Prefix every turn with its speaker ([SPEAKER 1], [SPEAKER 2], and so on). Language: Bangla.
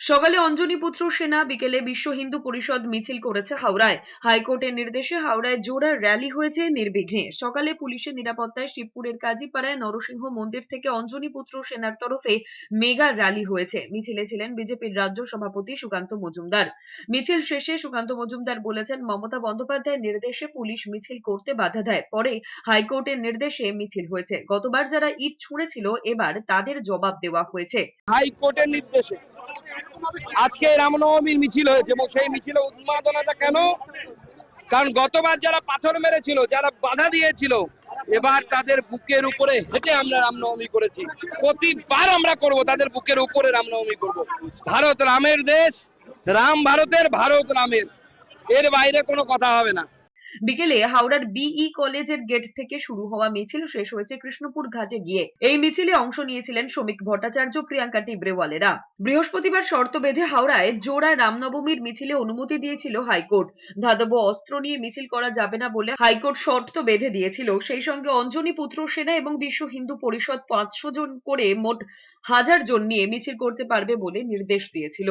[SPEAKER 1] সকালে অঞ্জনী পুত্র সেনা বিকেলে বিশ্ব হিন্দু পরিষদ মিছিল করেছে হাওড়ায়। হাইকোর্টের নির্দেশে হাওড়ায় জোড়া র্যালি হয়েছে নির্বিঘ্নে। সকালে পুলিশের নিরাপত্তায় শিবপুরের কাজীপাড়ায় নরসিংহ মন্দির থেকে অঞ্জনী পুত্র সেনার তরফে মেগা র্যালি হয়েছে। মিছিলে ছিলেন বিজেপির রাজ্য সভাপতি সুকান্ত মজুমদার। মিছিল শেষে সুকান্ত মজুমদার বলেছেন, মমতা বন্দ্যোপাধ্যায়ের নির্দেশে পুলিশ মিছিল করতে বাধা দেয়। পরে হাইকোর্টের নির্দেশে মিছিল হয়েছে। গতবার যারা ইট ছুঁড়েছিল, এবার তাদের জবাব দেওয়া হয়েছে।
[SPEAKER 2] হাইকোর্টের নির্দেশে আজকে রামনবমীর মিছিল হয়েছে এবং সেই মিছিলে উন্মাদনাটা কেন? কারণ গতবার যারা পাথর মেরেছিল, যারা বাধা দিয়েছিল, এবার তাদের বুকের উপরে হেঁটে আমরা রামনবমী করেছি। প্রতিবার আমরা করব, তাদের বুকের উপরে রামনবমী করব। ভারত রামের দেশ, রাম ভারতের, ভারত রামের। এর বাইরে কোনো কথা হবে না।
[SPEAKER 1] বিকেলে হাওড়ার বিই কলেজের গেট থেকে শুরু হওয়া মিছিল শেষ হয়েছে কৃষ্ণপুর ঘাটে গিয়ে। এই মিছিলে অংশ নিয়েছিলেন শ্রমিক ভট্টাচার্য প্রিয়াঙ্কা টিব্রেওয়ালেরা বৃহস্পতিবার শর্ত বেঁধে হাওড়ায় জোড়া রামনবমীর মিছিলে অনুমতি দিয়েছিল হাইকোর্ট। ধাতব অস্ত্র নিয়ে মিছিল করা যাবে না বলে হাইকোর্ট শর্ত বেঁধে দিয়েছিল। সেই সঙ্গে অঞ্জনী পুত্র সেনা এবং বিশ্ব হিন্দু পরিষদ পাঁচশো জন করে মোট হাজার জন নিয়ে মিছিল করতে পারবে বলে নির্দেশ দিয়েছিল।